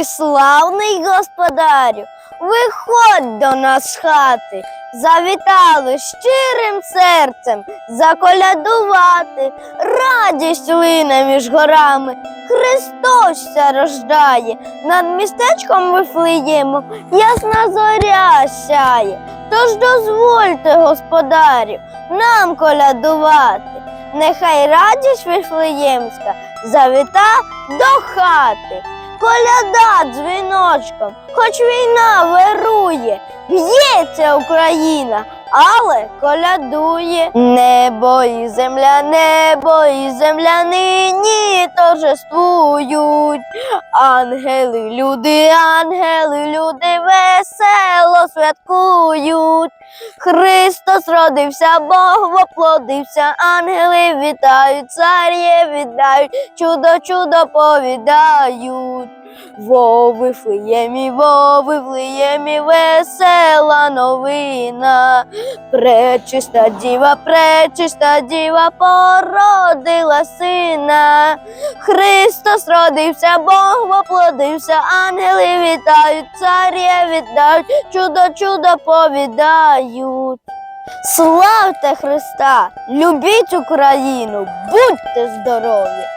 Ти славний господарю, виходь до нас з хати, завітали щирим серцем заколядувати, радість лине між горами, Христос ся рождає, над містечком Вифлеємом ясна зоря сяє. Тож дозвольте, господарю, нам колядувати. Нехай радість Вифлеємська завіта до хати. Коляда дзвіночком, хоч війна вирує, б'ється Україна, але колядує. Небо і земля, небо і земля нині торжествують. Ангели, люди, ангели, люди весело святкують. Христос родився, Бог воплодився, ангели вітають, царє вітають, чудо, чудо повідають. Во Вифлеємі, во Вифлеємі, весела новина. Пречиста діва, пречиста діва породила сина. Христос родився, Бог воплодився, ангели вітають, царє вітають, чудо, чудо повідають. Славте Христа, любіть Україну, будьте здорові!